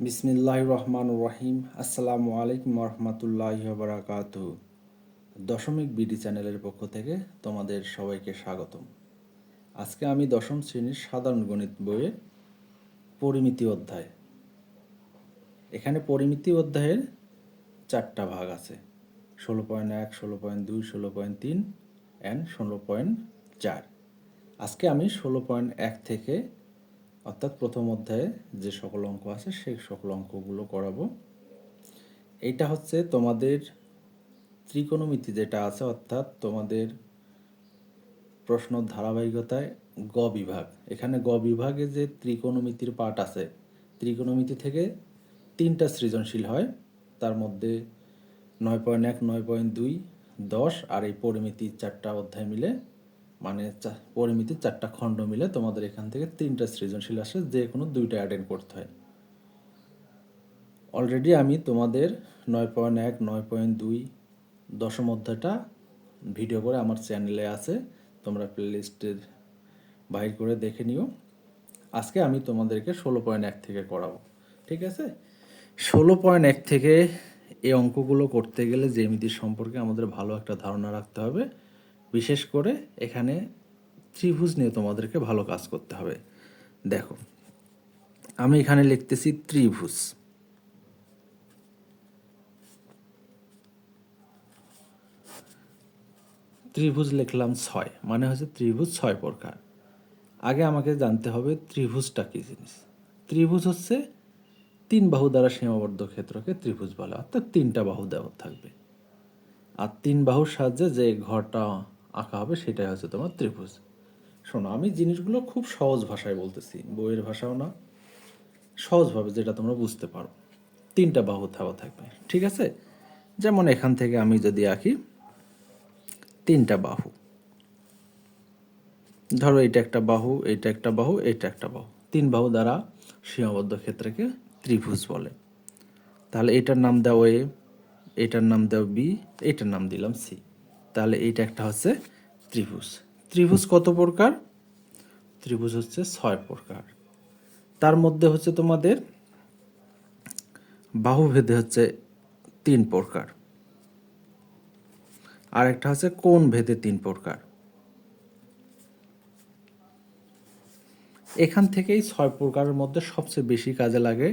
বিসমিল্লাহ রহমান রহিম আসসালামু আলাইকুম রহমতুল্লাহ বারাকাত দশমিক বিডি চ্যানেলের পক্ষ থেকে তোমাদের সবাইকে স্বাগতম। আজকে আমি দশম শ্রেণির সাধারণ গণিত বইয়ের পরিমিতি অধ্যায়। এখানে পরিমিতি অধ্যায়ের চারটা ভাগ আছে। ষোলো পয়েন্ট এক, ষোলো পয়েন্ট দুই, ষোলো পয়েন্ট তিন অ্যান্ড ষোলো পয়েন্ট চার। আজকে আমি ষোলো পয়েন্ট এক থেকে অর্থাৎ প্রথম অধ্যায়ে যে সকল অঙ্ক আছে, সেই সকল অঙ্কগুলো করাবো। এইটা হচ্ছে তোমাদের ত্রিকোণমিতি যেটা আছে, অর্থাৎ তোমাদের প্রশ্ন ধারাবাহিকতায় গ বিভাগ। এখানে গ বিভাগে যে ত্রিকোণমিতির পাঠ আছে, ত্রিকোণমিতি থেকে তিনটা সৃজনশীল হয়। তার মধ্যে নয় পয়েন্ট এক, নয় পয়েন্ট দুই, দশ, আর এই পরিমিতির চারটা অধ্যায় মিলে মানে পরিমিতির চারটা খণ্ড মিলে তোমাদের এখান থেকে তিনটা সৃজনশীল আসে যে কোনো দুইটা অ্যাটেন্ড করতে হয়। অলরেডি আমি তোমাদের নয় পয়েন্ট এক, নয় পয়েন্ট দুই দশম অধ্যায়টা ভিডিও করে আমার চ্যানেলে আছে, তোমরা প্লেলিস্টের বাহির করে দেখে নিও। আজকে আমি তোমাদেরকে ষোলো পয়েন্ট এক থেকে করাবো, ঠিক আছে? ষোলো পয়েন্ট এক থেকে এই অঙ্কগুলো করতে গেলে জ্যামিতির সম্পর্কে আমাদের ভালো একটা ধারণা রাখতে হবে। বিশেষ করে এখানে ত্রিভুজ নিয়ে তোমাদেরকে ভালো কাজ করতে হবে। দেখো, আমি এখানে লিখতেছি ত্রিভুজ। ত্রিভুজ লিখলাম ছয় মানে হচ্ছে ত্রিভুজ ছয় প্রকার। আগে আমাকে জানতে হবে ত্রিভুজটা কী জিনিস? ত্রিভুজ হচ্ছে তিন বাহু দ্বারা সীমাবদ্ধ ক্ষেত্রকে ত্রিভুজ বলে, অর্থাৎ তিনটা বাহু দেওয়া থাকবে। আর তিন বাহুর সাহায্যে যে ঘরটা আঁকা হবে, সেটাই হচ্ছে তোমার ত্রিভুজ। শোনো, আমি জিনিসগুলো খুব সহজ ভাষায় বলতেছি, বইয়ের ভাষাও না, সহজভাবে যেটা তোমরা বুঝতে পারো। তিনটা বাহু দেওয়া থাকবে, ঠিক আছে? যেমন এখান থেকে আমি যদি আঁকি, তিনটা বাহু। ধরো এটা একটা বাহু এটা একটা বাহু এটা একটা বাহু। তিন বাহু দ্বারা সীমাবদ্ধ ক্ষেত্রকে ত্রিভুজ বলে। তাহলে এটার নাম দাও এ এটার নাম দাও বি এটার নাম দিলাম সি তাহলে এইটা একটা হচ্ছে ত্রিভুজ। ত্রিভুজ কত প্রকার? ত্রিভুজ হচ্ছে ছয় প্রকার। তার মধ্যে হচ্ছে তোমাদের বাহুভেদে হচ্ছে তিন প্রকার। আর একটা হচ্ছে কোন ভেদে তিন প্রকার? এখান থেকেই ছয় প্রকারের মধ্যে সবচেয়ে বেশি কাজে লাগে।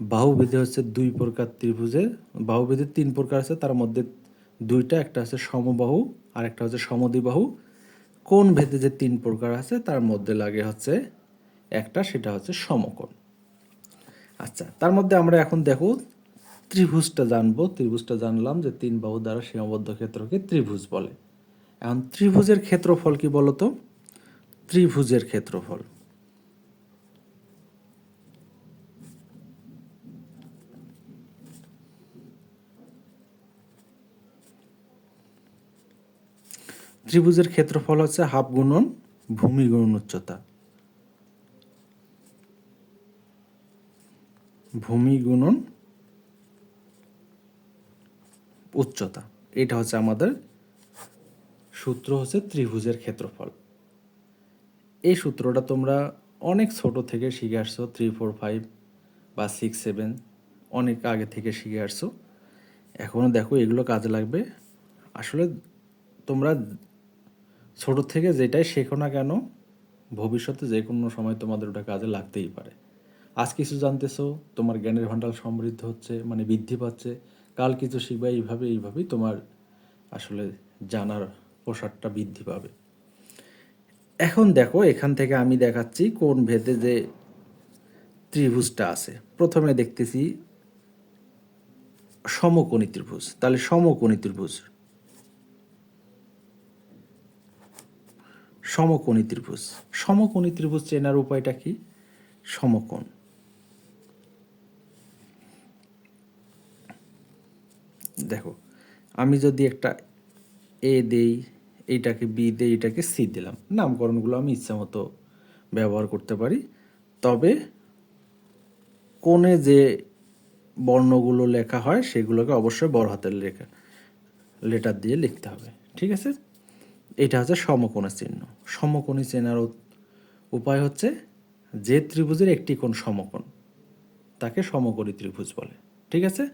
বাহুভেদে হচ্ছে দুই প্রকার ত্রিভুজের বাহুভেদে তিন প্রকার আছে, তার মধ্যে দুইটা, একটা হচ্ছে সমবাহু আর একটা হচ্ছে সমদ্বিবাহু। কোন ভেদে যে তিন প্রকার আছে, তার মধ্যে লাগে হচ্ছে একটা, সেটা হচ্ছে সমকোণ। আচ্ছা তার মধ্যে আমরা এখন দেখো ত্রিভুজটা জানব। ত্রিভুজটা জানলাম যে তিন বাহু দ্বারা সীমাবদ্ধ ক্ষেত্রকে ত্রিভুজ বলে। এখন ত্রিভুজের ক্ষেত্রফল কি বলতো? ত্রিভুজের ক্ষেত্রফল। ত্রিভুজের ক্ষেত্রফল হচ্ছে হাফ গুণন ভূমি গুণন উচ্চতা। ভূমি গুণন উচ্চতা। এটা হচ্ছে আমাদের সূত্র হচ্ছে ত্রিভুজের ক্ষেত্রফল। এই সূত্রটা তোমরা অনেক ছোট থেকে শিখে আসছো থ্রি ফোর ফাইভ বা সিক্স সেভেন অনেক আগে থেকে শিখে আসছো। এখনও দেখো এগুলো কাজে লাগবে। আসলে তোমরা ছোট থেকে যেটাই শেখো না কেন, ভবিষ্যতে যে কোনো সময় তোমাদের ওটা কাজে লাগতেই পারে। আজ কিছু জানতেছো, তোমার জ্ঞানের ভাণ্ডার সমৃদ্ধ হচ্ছে মানে বৃদ্ধি পাচ্ছে, কাল কিছু শিখবে, এইভাবে, এইভাবেই তোমার আসলে জানার প্রসারটা বৃদ্ধি পাবে। এখন দেখো, এখান থেকে আমি দেখাচ্ছি কোন ভেদে যে ত্রিভুজটা আছে। প্রথমে দেখতেছি সমকোণী ত্রিভুজ। তাহলে সমকোণী ত্রিভুজ সমকোণী ত্রিভুজ। সমকোণী ত্রিভুজ চেনার উপায়টা কি? সমকোণ। দেখো, আমি যদি একটা এ দেই, এইটাকে বি দেই এটাকে সি দিলাম। নামকরণগুলো আমি ইচ্ছা মতো ব্যবহার করতে পারি। তবে কোণে যে বর্ণগুলো লেখা হয়, সেগুলোকে অবশ্যই বড় হাতের লেখা লেটার দিয়ে লিখতে হবে। ঠিক আছে? এটা হচ্ছে সমকোণের চিহ্ন। সমকোণী চেনার উপায় হচ্ছে যে ত্রিভুজের একটি কোণ সমকোণ, তাকে সমকোণী ত্রিভুজ বলে। ঠিক আছে?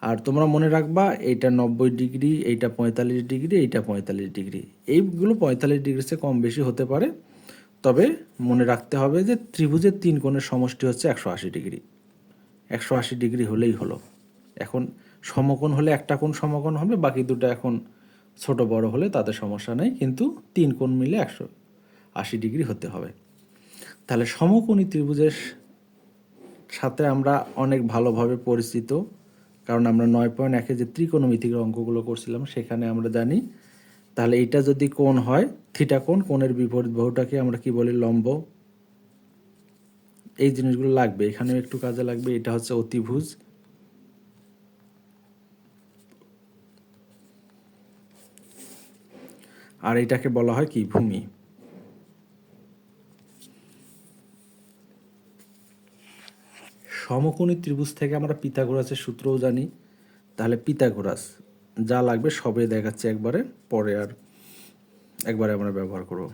আর তোমরা মনে রাখবা, এইটা নব্বই ডিগ্রি, এইটা পঁয়তাল্লিশ ডিগ্রি, এইটা পঁয়তাল্লিশ ডিগ্রি। এইগুলো পঁয়তাল্লিশ ডিগ্রির চেয়ে কম বেশি হতে পারে। তবে মনে রাখতে হবে যে ত্রিভুজের তিন কোণের সমষ্টি হচ্ছে একশো আশি ডিগ্রি। একশো আশি ডিগ্রি হলেই হলো। এখন সমকোণ হলে একটা কোণ সমকোণ হবে, বাকি দুটো এখন ছোট বড় হলে তাতে সমস্যা নেই, কিন্তু তিন কোণ মিলে একশো আশি ডিগ্রি হতে হবে। তাহলে সমকোণী ত্রিভুজের সাথে আমরা অনেক ভালোভাবে পরিচিত, কারণ আমরা নয় পয়েন্ট একে যে ত্রিকোণমিতিক অঙ্কগুলো করছিলাম সেখানে আমরা জানি। তাহলে এইটা যদি কোণ হয়, থিটা কোণ, কোণের বিপরীত বহুটাকে আমরা কি বলি? লম্ব। এই জিনিসগুলো লাগবে, এখানেও একটু কাজে লাগবে, এটা হচ্ছে অতিভুজ। আর এটাকে বলা হয় কি? ভূমি। সমকোণী ত্রিভুজ থেকে আমরা পিথাগোরাসের সূত্রও জানি। তাহলে পিথাগোরাস যা লাগবে সবে দেখাচ্ছে একবারে, পরে আর একবারে আমরা ব্যবহার করব।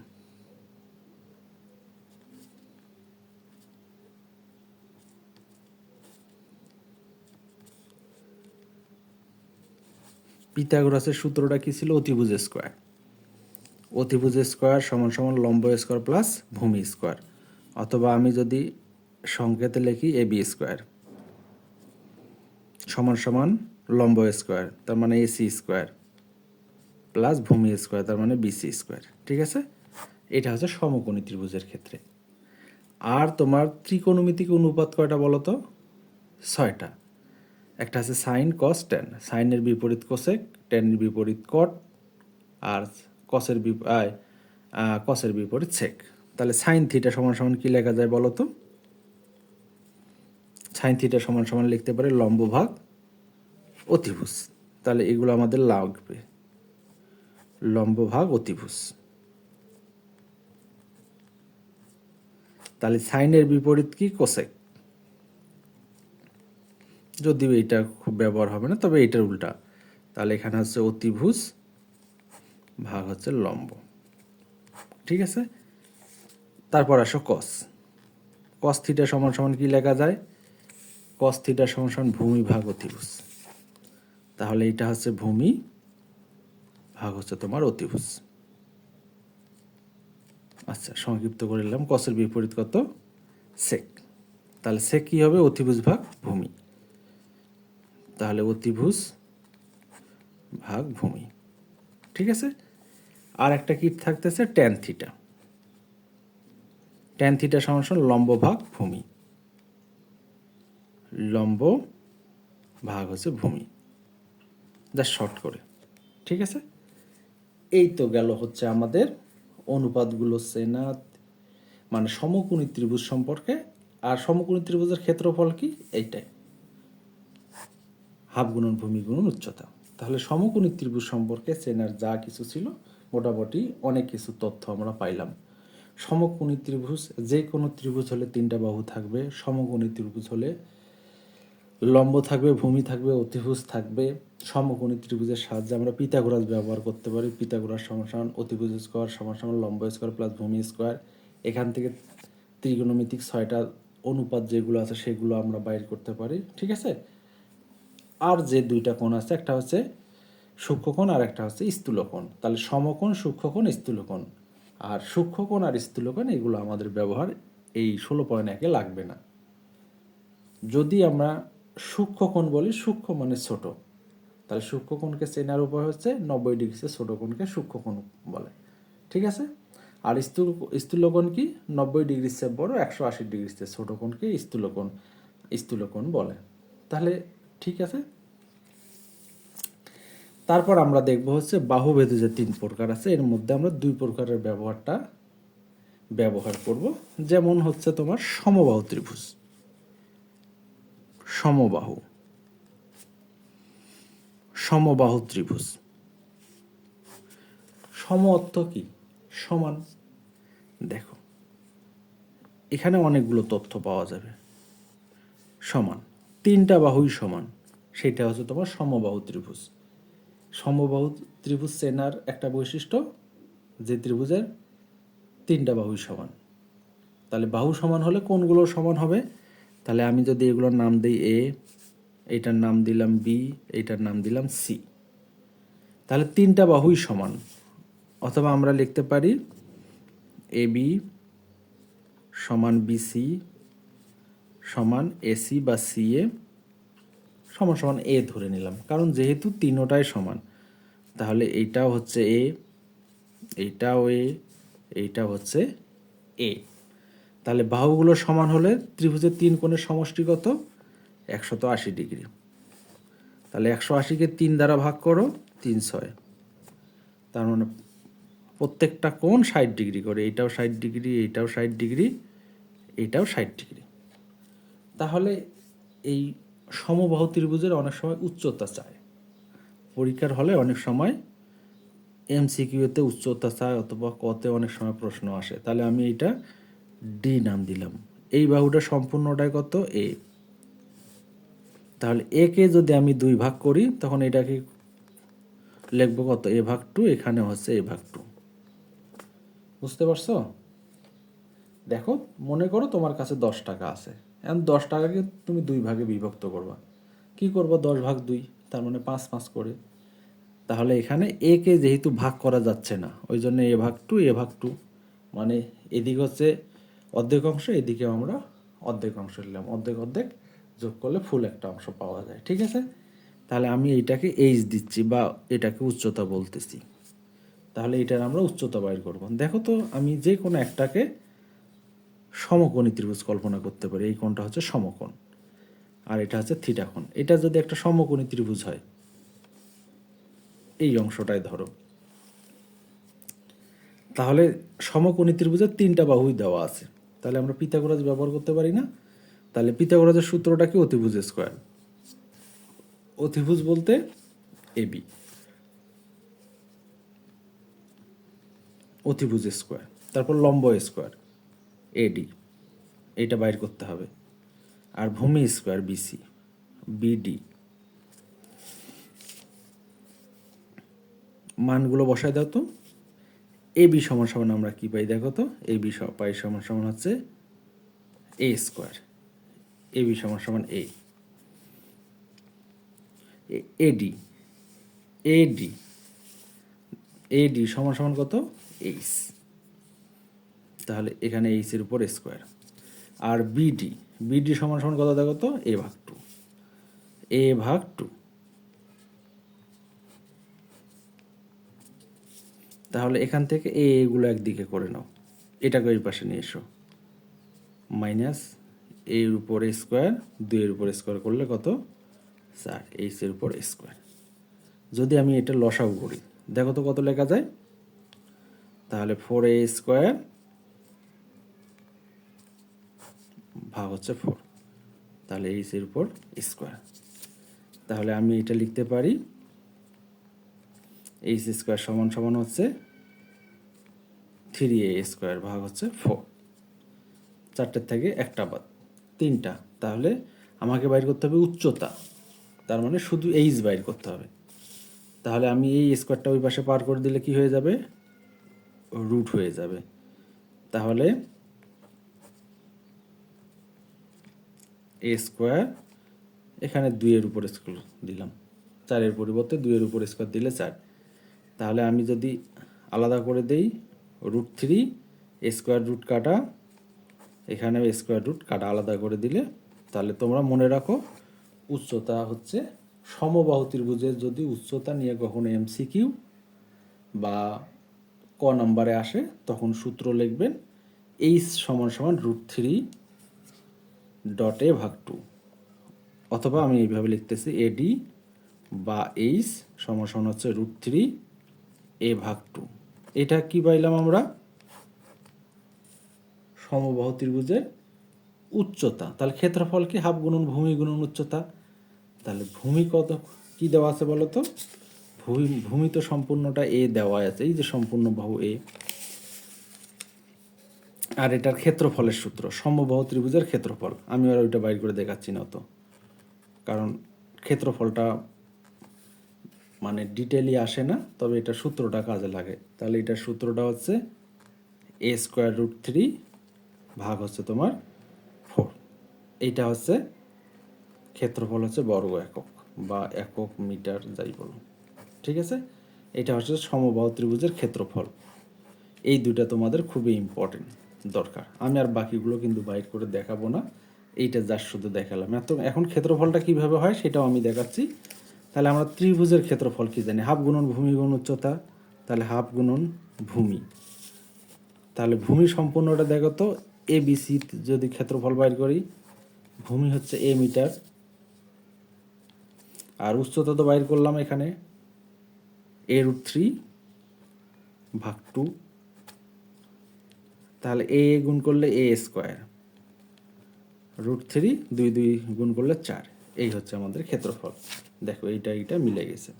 পিথাগোরাসের সূত্রটা কি ছিল? অতিভুজ স্কোয়ার। অতিভুজ স্কোয়ার সমান সমান লম্ব স্কোয়ার প্লাস ভূমি স্কোয়ার। অথবা আমি যদি সংকেতে লিখি এ বি স্কোয়ার। সমান সমান লম্ব স্কোয়ার, তার মানে এসি স্কোয়ার প্লাস ভূমি স্কোয়ার, তার মানে বিসি স্কোয়ার। ঠিক আছে? এটা হচ্ছে সমকোণী ত্রিভুজের ক্ষেত্রে। আর তোমার ত্রিকোণমিতিক অনুপাত কয়টা বলো তো ছয়টা। একটা আছে সাইন কস টেন সাইনের বিপরীত কোসেক টেনের বিপরীত কট আর কসের বিপ কসের বিপরীত সেক তাহলে সাইন থিটা সমান সমান কী লেখা যায় বলো তো? সাইন থিটা সমান সমান লিখতে পারে লম্ব ভাগ অতিভুজ। তাহলে এগুলো আমাদের লাগবে। লম্ব ভাগ অতিভুজ। তাহলে সাইনের বিপরীত কি? কোসেক যদিও এটা খুব ব্যবহার হবে না, তবে এটার উল্টা। তাহলে এখানে হচ্ছে অতিভুজ ভাগ হচ্ছে লম্ব। ঠিক আছে? তারপর আসো কস কস থিটা সমান সমান কি লেখা যায়? কস থিটা সমান সমান ভূমি ভাগ অতিভুজ। তাহলে এটা হচ্ছে ভূমি ভাগ হচ্ছে তোমার অতিভুজ। আচ্ছা সংক্ষিপ্ত করে নিলাম। কসের বিপরীত কত? সেক তাহলে সেক কি হবে? অতিভুজ ভাগ ভূমি। তাহলে অতিভুজ ভাগ ভূমি। ঠিক আছে? আর একটা কি থাকতেছে? ট্যান থিটা ট্যান থিটা সমান লম্ব ভাগ ভূমি। লম্ব ভাগ হচ্ছে ভূমি। যা শর্ট করে। ঠিক আছে? এই তো গেল হচ্ছে আমাদের অনুপাতগুলো চেনা মানে সমকোণী ত্রিভুজ সম্পর্কে। আর সমকোণী ত্রিভুজের ক্ষেত্রফল কি? এইটাই। হাফ গুণন ভূমি গুণন উচ্চতা। তাহলে সমকোণী ত্রিভুজ সম্পর্কে চেনার যা কিছু ছিল মোটামুটি অনেক কিছু তথ্য আমরা পাইলাম। সমকোণী ত্রিভুজ যে কোনো ত্রিভুজ হলে তিনটা বাহু থাকবে। সমকোণী ত্রিভুজ হলে লম্ব থাকবে, ভূমি থাকবে, অতিভুজ থাকবে। সমকোণী ত্রিভুজের সাহায্যে আমরা পিতাগোরাস ব্যবহার করতে পারি। পিতাগোরাস সমান অতিভুজ স্কোয়ার সমান লম্ব স্কোয়ার প্লাস ভূমি স্কোয়ার এখান থেকে ত্রিগোণমিতিক ছয়টা অনুপাত যেগুলো আছে সেগুলো আমরা বাইর করতে পারি। ঠিক আছে? আর যে দুইটা কোণ আছে, একটা হচ্ছে সূক্ষ্মকোণ আর একটা হচ্ছে স্থূলকোণ। তাহলে সমকোণ, সূক্ষ্মকোণ, স্থূলকোণ। আর সূক্ষ্মকোণ আর স্থূলকোণ, এগুলো আমাদের ব্যবহার এই ষোলো পয়েন্ট একে লাগবে না। যদি আমরা সূক্ষ্মকোণ বলি, সূক্ষ্ম মানে ছোট। তাহলে সূক্ষ্মকোণকে চেনার উপায় হচ্ছে নব্বই ডিগ্রিতে ছোট কোণকে সূক্ষ্মকোণ বলে। ঠিক আছে? আর স্থূল, স্থূলকোণ কি? নব্বই ডিগ্রির চেয়ে বড়, একশো আশি ডিগ্রির চেয়ে ছোট কোণকে স্থূলকোণ স্থূলকোণ বলে। তাহলে ঠিক আছে? তারপর আমরা দেখব হচ্ছে বাহুভেদে যে তিন প্রকার আছে, এর মধ্যে আমরা দুই প্রকারের ব্যবহারটা ব্যবহার করব। যেমন হচ্ছে তোমার সমবাহু ত্রিভুজ। সমবাহু। সমবাহু ত্রিভুজ। সম অর্থ কি? সমান। দেখো, এখানে অনেকগুলো তথ্য পাওয়া যাবে। সমান। তিনটা বাহুই সমান। সেটা হচ্ছে তোমার সমবাহু ত্রিভুজ। সমবাহু ত্রিভুজ চেনার একটা বৈশিষ্ট্য যে ত্রিভুজের তিনটা বাহুই সমান। তাহলে বাহু সমান হলে কোনগুলো সমান হবে? তাহলে আমি যদি এগুলোর নাম দিই এ এইটার নাম দিলাম বি এইটার নাম দিলাম সি তাহলে তিনটা বাহুই সমান। অথবা আমরা লিখতে পারি এ বি সমান বিসি সমান এসি বা সি এ সমান সমান এ ধরে নিলাম। কারণ যেহেতু তিনোটাই সমান, তাহলে এইটাও হচ্ছে এ এইটাও এ এইটাও হচ্ছে এ তাহলে বাহুগুলো সমান হলে ত্রিভুজের তিন কোণের সমষ্টি কত? একশত আশি ডিগ্রি। তাহলে একশো আশিকে তিন দ্বারা ভাগ করো, তিন ছয়। তার মানে প্রত্যেকটা কোণ ষাট ডিগ্রি করে, এইটাও ষাট ডিগ্রি, এইটাও ষাট ডিগ্রি, এইটাও ষাট ডিগ্রি। তাহলে এই সমবাহু ত্রিভুজের অনেক সময় উচ্চতা চায় পরীক্ষার হলে অনেক সময় এমসিকিউতে উচ্চতা চায় অথবা কতে অনেক সময় প্রশ্ন আসে। তাহলে আমি এইটা ডি নাম দিলাম। এই বাহুটা সম্পূর্ণটাই কত? এ তাহলে এ কে যদি আমি দুই ভাগ করি, তখন এটাকে লিখব কত? এ ভাগ টু এখানে হচ্ছে এ ভাগ টু বুঝতে পারছ? দেখো, মনে করো তোমার কাছে দশ টাকা আছে। এখন দশ টাকাকে তুমি দুই ভাগে বিভক্ত করবা। কি করব? দশ ভাগ দুই, তার মানে পাঁচ পাঁচ করে। তাহলে এখানে এ কে যেহেতু ভাগ করা যাচ্ছে না, ওই জন্য এ ভাগ টু, এ ভাগ টু। মানে এদিক হচ্ছে অর্ধেক অংশ এদিকেও আমরা অর্ধেক অংশ নিলাম। অর্ধেক অর্ধেক যোগ করলে ফুল একটা অংশ পাওয়া যায়, ঠিক আছে? তাহলে আমি এইটাকে এইচ দিচ্ছি বা এটাকে উচ্চতা বলতেছি। তাহলে এটার আমরা উচ্চতা বাইর করব। দেখো তো আমি যে কোনো একটাকে সমকোণী ত্রিভুজ কল্পনা করতে পারি। এই কোণটা হচ্ছে সমকোণ। আর এটা হচ্ছে থিটা কোণ। এটা যদি একটা সমকোণী ত্রিভুজ হয়, এই অংশটাই ধরো। তাহলে সমকোণী ত্রিভুজের তিনটা বাহুই দেওয়া আছে। তাহলে আমরা পিথাগোরাস ব্যবহার করতে পারি না? তাহলে পিথাগোরাসের সূত্রটা কি? অতিভুজ স্কোয়ার। অতিভুজ বলতে এবি অতিভুজ স্কোয়ার। তারপর লম্ব স্কোয়ার। এডি এটা বাইর করতে হবে। আর ভূমি স্কোয়ার বিসি বিডি মানগুলো বসায় দাও তো। এ বি সমান সমান আমরা কি পাই দেখো তো? এ বি পাই সমান সমান হচ্ছে এ স্কোয়ার এ বি সমান সমান এ এডি এডি এডি সমান সমান কত? এইচ তাহলে এখানে এইচের উপর স্কোয়ার আর বিডি বিডি সমান সমান কত দেখো তো? এ ভাগ টু এ ভাগ টু তাহলে এখান থেকে এগুলো একদিকে করে নাও। এটাকে ওই পাশে নিয়ে এসো। মাইনাস এর উপর স্কোয়ার দুইয়ের উপর স্কোয়ার করলে কত? চার এইচের উপর স্কোয়ার যদি আমি এটা লসাও করি, দেখো তো কত লেখা যায়? তাহলে ফোর এ স্কোয়ার ভাগ হচ্ছে ফোর তাহলে এইচের উপর স্কোয়ার তাহলে আমি এটা লিখতে পারি এইচ স্কোয়ার সমান সমান হচ্ছে থ্রি এ স্কোয়ার ভাগ হচ্ছে ফোর চারটের থেকে একটা বাদ, তিনটা। তাহলে আমাকে বাইর করতে হবে উচ্চতা। তার মানে শুধু এইচ বাইর করতে হবে। তাহলে আমি এই স্কোয়ারটা ওই পাশে পার করে দিলে কি হয়ে যাবে? রুট হয়ে যাবে। তাহলে এ স্কোয়ার এখানে দুইয়ের উপর স্কোয়ার দিলাম। চারের পরিবর্তে দুইয়ের উপর স্কোয়ার দিলে চার। তাহলে আমি যদি আলাদা করে দেই রুট থ্রি স্কোয়ার রুট কাটা এখানে স্কোয়ার রুট কাটা আলাদা করে দিলে, তাহলে তোমরা মনে রাখো, উচ্চতা হচ্ছে সমবাহু ত্রিভুজের যদি উচ্চতা নিয়ে কখনো এমসিকিউ বা ক নাম্বারে আসে, তখন সূত্র লিখবেন এইচ সমান সমান রুট থ্রি ডট এ ভাগ টু অথবা আমি এইভাবে লিখতেছি এডি বা এইচ সমান হচ্ছে রুট থ্রি এ ভাগ টু এটা কি পাইলাম আমরা? সমবাহু ত্রিভুজের উচ্চতা। তাহলে ক্ষেত্রফল কি? হাফ গুণন ভূমি গুণন উচ্চতা। তাহলে ভূমি কত? কি দেওয়া আছে বলো তো ভূমি ভূমি তো সম্পূর্ণটা এ দেওয়া আছে। এই যে সম্পূর্ণ বাহু এ আর এটার ক্ষেত্রফলের সূত্র সমবাহু ত্রিভুজের ক্ষেত্রফল। আমি আর ওইটা বাইর করে দেখাচ্ছি না তো। কারণ ক্ষেত্রফলটা মানে ডিটেলি আসে না, তবে এটা সূত্রটা কাজে লাগে। তাহলে এটার সূত্রটা হচ্ছে এ স্কোয়ার রুট থ্রি ভাগ হচ্ছে তোমার ফোর এইটা হচ্ছে ক্ষেত্রফল হচ্ছে বর্গ একক বা একক মিটার যাই বলো। ঠিক আছে? এটা হচ্ছে সমবাহু ত্রিভুজের ক্ষেত্রফল। এই দুইটা তোমাদের খুবই ইম্পর্টেন্ট দরকার। আমি আর বাকিগুলো কিন্তু বাইর করে দেখাবো না। এইটা যার শুধু দেখালাম। এত এখন ক্ষেত্রফলটা কীভাবে হয় সেটাও আমি দেখাচ্ছি। তাহলে আমরা ত্রিভুজের ক্ষেত্রফল কি জানি? হাফ গুণন ভূমি গুণ উচ্চতা, তাহলে হাফ গুণন ভূমি। তাহলে ভূমি সম্পূর্ণটা দেখো তো এ বি সি যদি ক্ষেত্রফল বাইর করি, ভূমি হচ্ছে এ মিটার। আর উচ্চতা তো বাইর করলাম এখানে। এ রুট থ্রি ভাগ টু তাহলে এ গুণ করলে এ স্কোয়ার রুট থ্রি দুই দুই গুণ করলে চার। এই হচ্ছে আমাদের ক্ষেত্রফল। দেখো এইটা এইটা মিলে গেছে।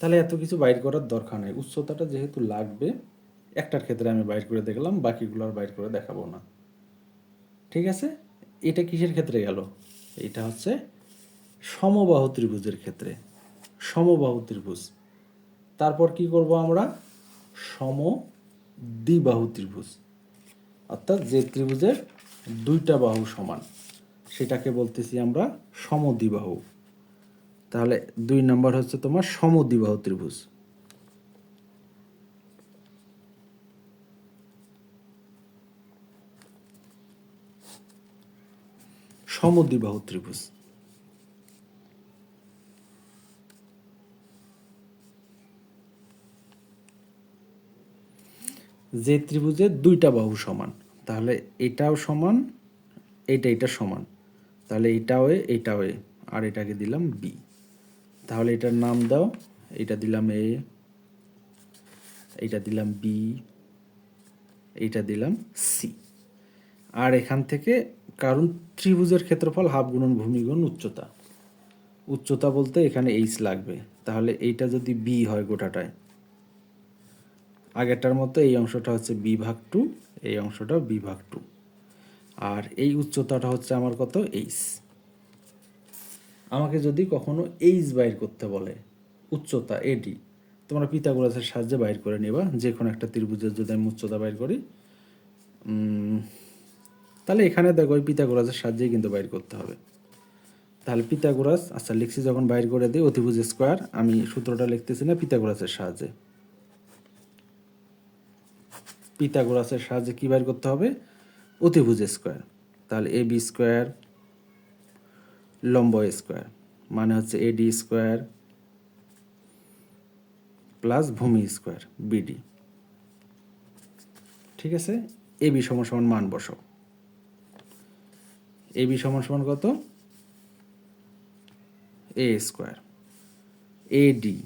তাহলে এত কিছু বাইর করার দরকার নেই। উচ্চতাটা যেহেতু লাগবে, একটার ক্ষেত্রে আমি বাইর করে দেখলাম, বাকিগুলো আর বাইর করে দেখাবো না। ঠিক আছে? এটা কিসের ক্ষেত্রে গেল? এটা হচ্ছে সমবাহু ত্রিভুজের ক্ষেত্রে। সমবাহু ত্রিভুজ। তারপর কি করব আমরা? সম দ্বিবাহু ত্রিভুজ। অর্থাৎ যে ত্রিভুজের দুইটা বাহু সমান। সেটাকে বলতেছি আমরা সমদ্বিবাহু। তাহলে দুই নম্বর হচ্ছে তোমার সমদ্বিবাহু ত্রিভুজ। সমদ্বিবাহু ত্রিভুজ। যে ত্রিভুজের দুইটা বাহু সমান, তাহলে এটাও সমান এইটা এটা সমান। তাহলে এইটাও এ এইটাও এ, আর এটাকে দিলাম বি তাহলে এটার নাম দাও, এটা দিলাম এ এইটা দিলাম বি এইটা দিলাম সি আর এখান থেকে কারণ ত্রিভুজের ক্ষেত্রফল হাফ গুণন ভূমিগুণ উচ্চতা। উচ্চতা বলতে এখানে এইচ লাগবে। তাহলে এইটা যদি বি হয় গোটাটায় আগেরটার মতো এই অংশটা হচ্ছে বি ভাগ টু, এই অংশটা বি ভাগ টু। আর এই উচ্চতাটা হচ্ছে আমার কত? এইচ আমাকে যদি কখনো এইচ বাইর করতে বলে, উচ্চতা এডি তোমরা পিতাগোরাসের সাহায্যে বাইর করে নেবা যে কোনো একটা ত্রিভুজের যদি আমি উচ্চতা বাইর করি। তাহলে এখানে দেখো ওই পিতাগোরাসের সাহায্যেই কিন্তু বাইর করতে হবে। তাহলে পিতাগোরাস আচ্ছা লিখছি যখন বাইর করে দিই, অতিভুজ স্কোয়ার, আমি সূত্রটা লিখতেছি না পিতাগোরাসের সাহায্যে। পিতাগোরাসের সাহায্যে কী বাইর করতে হবে? অতিভুজ স্কোয়ার। তাহলে এ বি স্কোয়ার লম্ব স্কোয়ার মানে হচ্ছে এডি স্কোয়ার প্লাস ভূমি স্কোয়ার, বিডি। ঠিক আছে? এ বি সমান সমান মান বসাও। এ বি সমান সমান কত? এ স্কোয়ার। এডি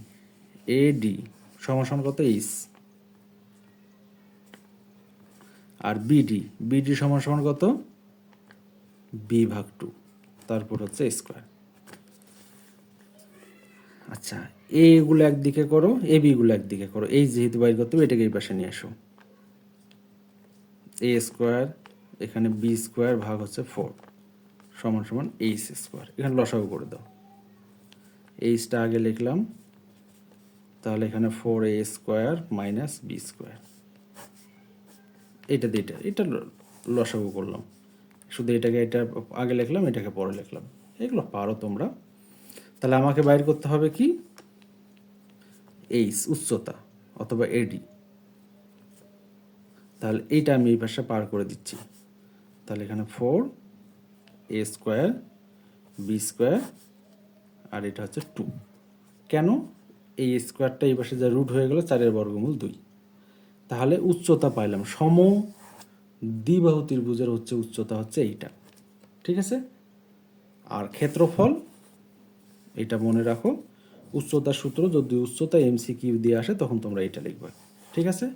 এডি সমান সমান কত? ইস আর বিডি বিডি সমান সমান কত? বি ভাগ টু তারপর হচ্ছে স্কোয়ার আচ্ছা এগুলো একদিকে করো এ বিগুলো একদিকে করো, এই যেহেতু বাইর করতে হবে, এটাকে এই পাশে নিয়ে আসো। এ স্কোয়ার এখানে বি স্কোয়ার ভাগ হচ্ছে ফোর সমান সমান এইচ স্কোয়ার এখানে লসাগু করে দাও। এইচটা আগে লিখলাম, তাহলে এখানে four A square minus B square এটা দিয়ে এটা এটা লসাগু করলাম। শুধু এটাকে, এটা আগে লিখলাম, এটাকে পরে লিখলাম। এগুলো পারো তোমরা। তাহলে আমাকে বাইর করতে হবে কি? এইচ, উচ্চতা, অথবা এডি তাহলে এইটা আমি এই পাশে পার করে দিচ্ছি। তাহলে এখানে four A square B square আর এটা হচ্ছে টু কেন? এই স্কোয়ারটা এই পাশে যা রুট হয়ে গেল, চারের বর্গমূল দুই। তাহলে উচ্চতা পাইলাম। সম দ্বিবাহু ত্রিভুজের হচ্ছে উচ্চতা হচ্ছে এইটা। ঠিক আছে? আর ক্ষেত্রফল, এটা মনে রাখো, উচ্চতার সূত্র যদি উচ্চতা এমসি কিউ দিয়ে আসে, তখন তোমরা এটা লিখবে। ঠিক আছে?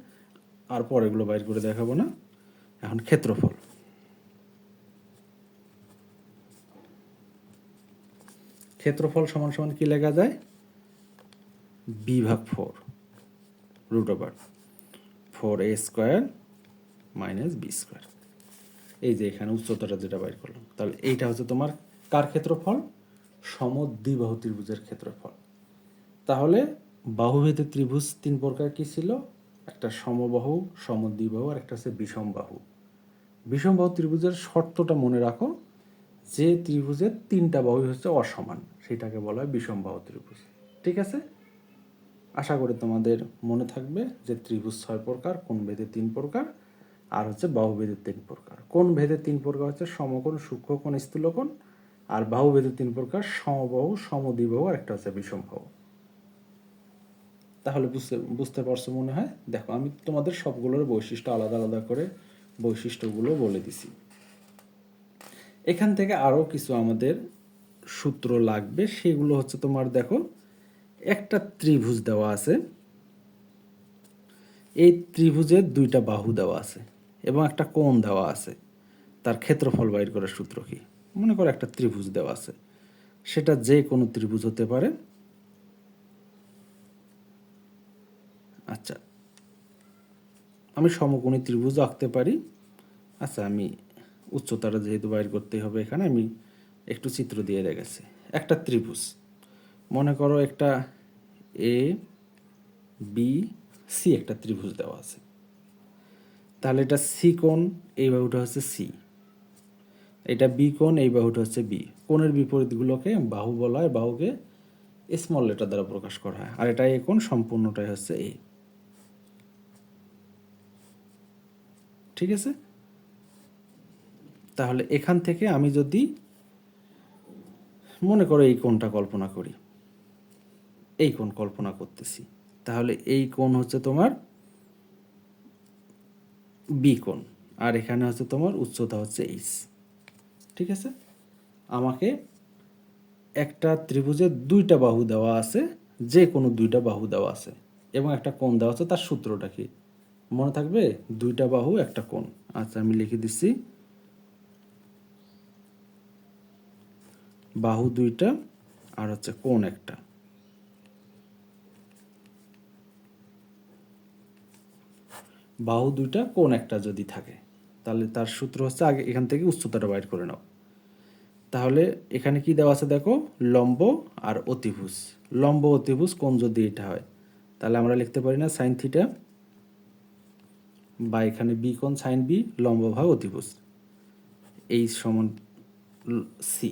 আর পরেগুলো বাইর করে দেখাবো না। এখন ক্ষেত্রফল। ক্ষেত্রফল সমান সমান কি লেখা যায়? বিভাগ four root over four A square minus B square এই যে এখানে উচ্চতাটা যেটা বাইর করলাম। তাহলে এইটা হচ্ছে তোমার কার ক্ষেত্রফল? সমদ্বিবাহু ত্রিভুজের ক্ষেত্রফল। তাহলে বাহুভেদে ত্রিভুজ তিন প্রকার কি ছিল? একটা সমবাহু, সমদ্বিবাহু, আর একটা হচ্ছে বিষমবাহু। বিষমবাহু ত্রিভুজের শর্তটা মনে রাখো, যে ত্রিভুজের তিনটা বাহুই হচ্ছে অসমান। সেটাকে বলা হয় বিষমবাহু ত্রিভুজ। ঠিক আছে? আশা করি তোমাদের মনে থাকবে যে ত্রিভুজ ছয় প্রকার, কোন ভেদে তিন প্রকার, আর হচ্ছে বাহু ভেদে তিন প্রকার। কোন ভেদে তিন প্রকার হচ্ছে সমকোণ, সূক্ষ্মকোণ, স্থূলকোণ, আর বাহু ভেদে তিন প্রকার, সমবাহু, সমদ্বিবাহু, আর একটা হচ্ছে বিষমবাহু। তাহলে বুঝতে বুঝতে পারছ মনে হয়? দেখো, আমি তোমাদের সবগুলোর বৈশিষ্ট্য আলাদা আলাদা করে বৈশিষ্ট্যগুলো বলে দিছি। এখান থেকে আরও কিছু আমাদের সূত্র লাগবে, সেগুলো হচ্ছে তোমার দেখো একটা ত্রিভুজ দেওয়া আছে। এই ত্রিভুজের দুইটা বাহু দেওয়া আছে এবং একটা কোণ দেওয়া আছে। তার ক্ষেত্রফল বাইর করার সূত্র কি? মনে করো একটা ত্রিভুজ দেওয়া আছে। সেটা যে কোনো ত্রিভুজ হতে পারে। আচ্ছা আমি সমকোণী ত্রিভুজ আঁকতে পারি। আচ্ছা আমি উচ্চতাটা যেহেতু বাইর করতে হবে এখানে, আমি একটু চিত্র দিয়ে রেখেছি একটা ত্রিভুজ। মনে করো একটা এ বি সি একটা ত্রিভুজ দেওয়া আছে। তাহলে এটা সি কোণ, এই বাহুটা হচ্ছে সি এটা বি কোণ, এই বাহুটা হচ্ছে বি কোণের বিপরীতগুলোকে বাহু বলা হয়, বাহুকে স্মল লেটার দ্বারা প্রকাশ করা হয়। আর এটা এ কোণ, সম্পূর্ণটাই হচ্ছে এ ঠিক আছে? তাহলে এখান থেকে আমি যদি মনে করো এই কোণটা কল্পনা করি। এই কোণ কল্পনা করতেছি। তাহলে এই কোণ হচ্ছে তোমার বি কোণ, আর এখানে হচ্ছে তোমার উচ্চতা হচ্ছে এইচ। ঠিক আছে? আমাকে একটা ত্রিভুজের দুইটা বাহু দেওয়া আছে, যে কোনো দুইটা বাহু দেওয়া আছে, এবং একটা কোণ দেওয়া আছে তার সূত্রটা কি? মনে থাকবে দুইটা বাহু, একটা কোণ। আচ্ছা আমি লিখে দিচ্ছি। বাহু দুইটা, আর হচ্ছে কোণ একটা। বাহু দুইটা কোন একটা যদি থাকে, তাহলে তার সূত্র হচ্ছে আগে এখান থেকে উচ্চতাটা বাইর করে নাও। তাহলে এখানে কি দেওয়া আছে দেখো? লম্ব আর অতিভুজ। লম্ব অতিভুজ কোন যদি এটা হয়, তাহলে আমরা লিখতে পারি না সাইন থিটা বা এখানে বি কোণ, সাইন বি, লম্ব ভাগ অতিভুজ। এই সমান সি।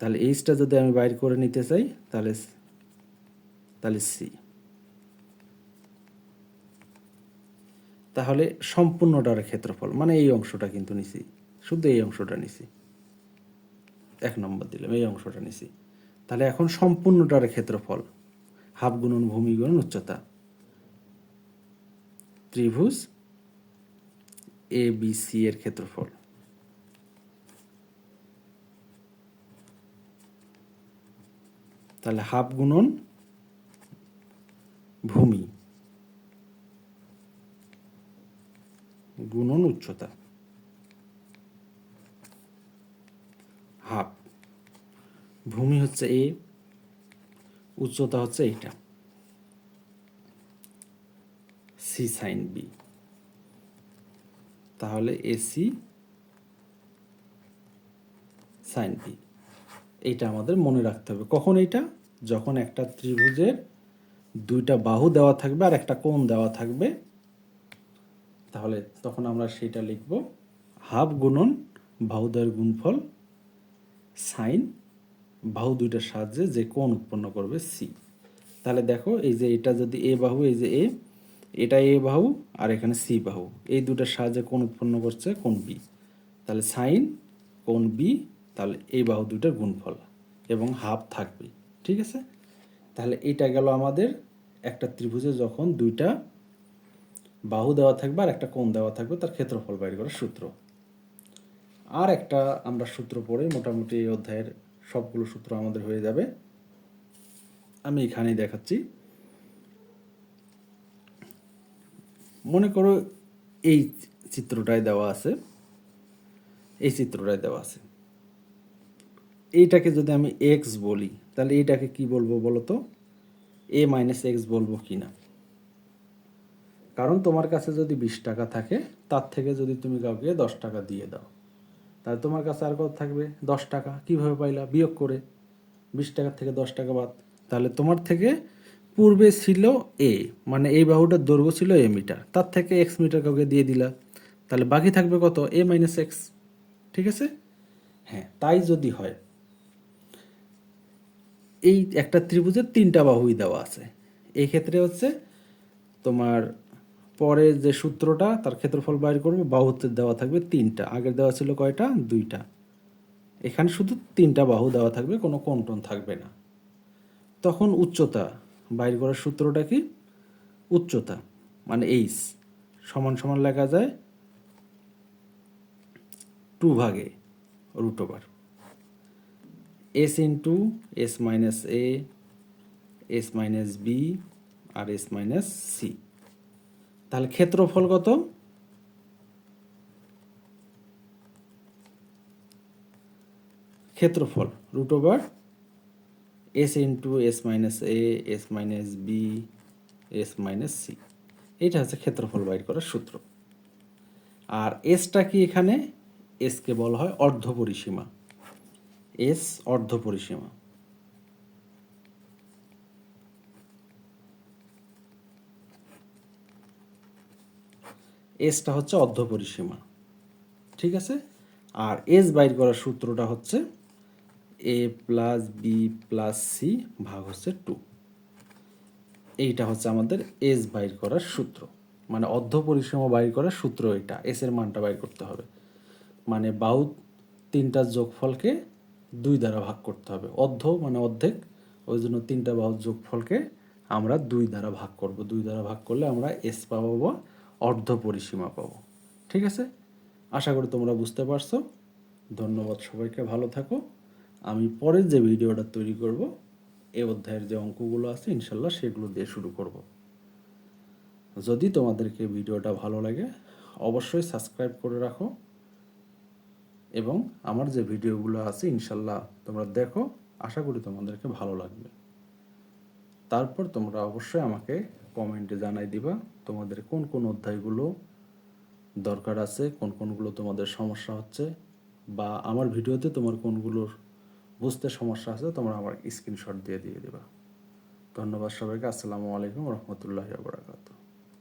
তাহলে এইচটা যদি আমি বাইর করে নিতে চাই, তাহলে তাহলে সি। তাহলে সম্পূর্ণটার ক্ষেত্রফল মানে এই অংশটা কিন্তু নিছি, শুধু এই অংশটা নিছি। এক নম্বর দিলাম, এই অংশটা নিছি। তাহলে এখন সম্পূর্ণটার ক্ষেত্রফল, হাফ গুণন ভূমি গুণন উচ্চতা। ত্রিভুজ এ বি সি এর ক্ষেত্রফল। তাহলে হাফ গুণন ভূমি গুণন উচ্চতা হাফ ভূমি হচ্ছে এ উচ্চতা হচ্ছে এইটা। সি সাইন বি তাহলে এসি সাইন বি এইটা আমাদের মনে রাখতে হবে। কখন এইটা? যখন একটা ত্রিভুজের দুইটা বাহু দেওয়া থাকবে আর একটা কোণ দেওয়া থাকবে তাহলে তখন আমরা সেটা লিখব। হাফ গুণন বাহুদ্বয়ের গুণফল সাইন, বাহু দুইটার সাহায্যে যে কোণ উৎপন্ন করবে সি তাহলে দেখো এই যে এটা যদি এ বাহু, এই যে এ এটা এ বাহু আর এখানে সি বাহু। এই দুটার সাহায্যে কোণ উৎপন্ন করছে কোণ বি তাহলে সাইন, কোণ বি তাহলে এই বাহু দুইটার গুণফল এবং হাফ থাকবে। ঠিক আছে? তাহলে এটা গেল আমাদের একটা ত্রিভুজে যখন দুইটা বাহু দেওয়া থাকবে আর একটা কোণ দেওয়া থাকবে, তার ক্ষেত্রফল বাইর করার সূত্র। আর একটা আমরা সূত্র পড়ে মোটামুটি এই অধ্যায়ের সবগুলো সূত্র আমাদের হয়ে যাবে। আমি এখানেই দেখাচ্ছি। মনে করো এই চিত্রটায় দেওয়া আছে। এই চিত্রটায় দেওয়া আছে। এইটাকে যদি আমি এক্স বলি, তাহলে এইটাকে কি বলব বলো তো এ মাইনাস এক্স বলব কি না কারণ তোমার কাছে যদি বিশ টাকা থাকে, তার থেকে যদি তুমি কাউকে দশ টাকা দিয়ে দাও, তাহলে তোমার কাছে আর কত থাকবে? দশ টাকা। কীভাবে পাইলা? বিয়োগ করে। বিশ টাকার থেকে দশ টাকা বাদ। তাহলে তোমার থেকে পূর্বে ছিল এ মানে এই বাহুটার দৈর্ঘ্য ছিল এ মিটার। তার থেকে এক্স মিটার কাউকে দিয়ে দিলা। তাহলে বাকি থাকবে কত? এ মাইনাস এক্স ঠিক আছে? হ্যাঁ তাই যদি হয়, এই একটা ত্রিভুজের তিনটা বাহুই দেওয়া আছে। এই ক্ষেত্রে হচ্ছে তোমার পরে যে সূত্রটা, তার ক্ষেত্রফল বাইর করবে, বাহুতে দেওয়া থাকবে তিনটা। আগের দেওয়া ছিল কয়টা? দুইটা। এখানে শুধু তিনটা বাহু দেওয়া থাকবে, কোনো কোনটন থাকবে না। তখন উচ্চতা বাইর করার সূত্রটা কি? উচ্চতা মানে এইচ। সমান সমান লেখা যায় টু ভাগে root over. S into S minus A, S minus B, R S minus C. তাহলে ক্ষেত্রফল কত? ক্ষেত্রফল root over S into S minus A S minus B S minus C এইটা হচ্ছে ক্ষেত্রফল বাইর করার সূত্র। আর এসটা কি এখানে? এসকে বলা হয় অর্ধ পরিসীমা এস অর্ধ এসটা হচ্ছে অর্ধ পরিসীমা ঠিক আছে? আর এস বাইর করার সূত্রটা হচ্ছে A plus B plus C ভাগ হচ্ছে টু এইটা হচ্ছে আমাদের এস বাইর করার সূত্র। মানে অর্ধ পরিসীমা বাইর করার সূত্র এটা। এস এর মানটা বাইর করতে হবে। মানে বাহু তিনটা যোগফলকে দুই দ্বারা ভাগ করতে হবে। অর্ধ মানে অর্ধেক, ওই জন্য তিনটা বাহুর যোগফলকে আমরা দুই দ্বারা ভাগ করব। দুই দ্বারা ভাগ করলে আমরা এস পাবো বা অর্ধ পরিসীমা পাবো। ঠিক আছে? আশা করি তোমরা বুঝতে পারছ। ধন্যবাদ সবাইকে, ভালো থাকো। আমি পরের যে ভিডিওটা তৈরি করব, এ অধ্যায়ের যে অঙ্কগুলো আছে, ইনশাল্লাহ সেগুলো দিয়ে শুরু করব। যদি তোমাদেরকে ভিডিওটা ভালো লাগে, অবশ্যই সাবস্ক্রাইব করে রাখো। এবং আমার যে ভিডিওগুলো আছে, ইনশাল্লাহ তোমরা দেখো। আশা করি তোমাদেরকে ভালো লাগবে। তারপর তোমরা অবশ্যই আমাকে কমেন্টে জানাই দিবা তোমাদের কোন কোন অধ্যায়গুলো দরকার আছে, কোন কোনগুলো তোমাদের সমস্যা হচ্ছে, বা আমার ভিডিওতে তোমার কোনগুলোর বুঝতে সমস্যা আছে, তোমরা আমার স্ক্রিনশট দিয়ে দিয়ে দেবা। ধন্যবাদ সবাইকে, আসসালামু আলাইকুম রহমতুল্লাহ বারাকাতুহ।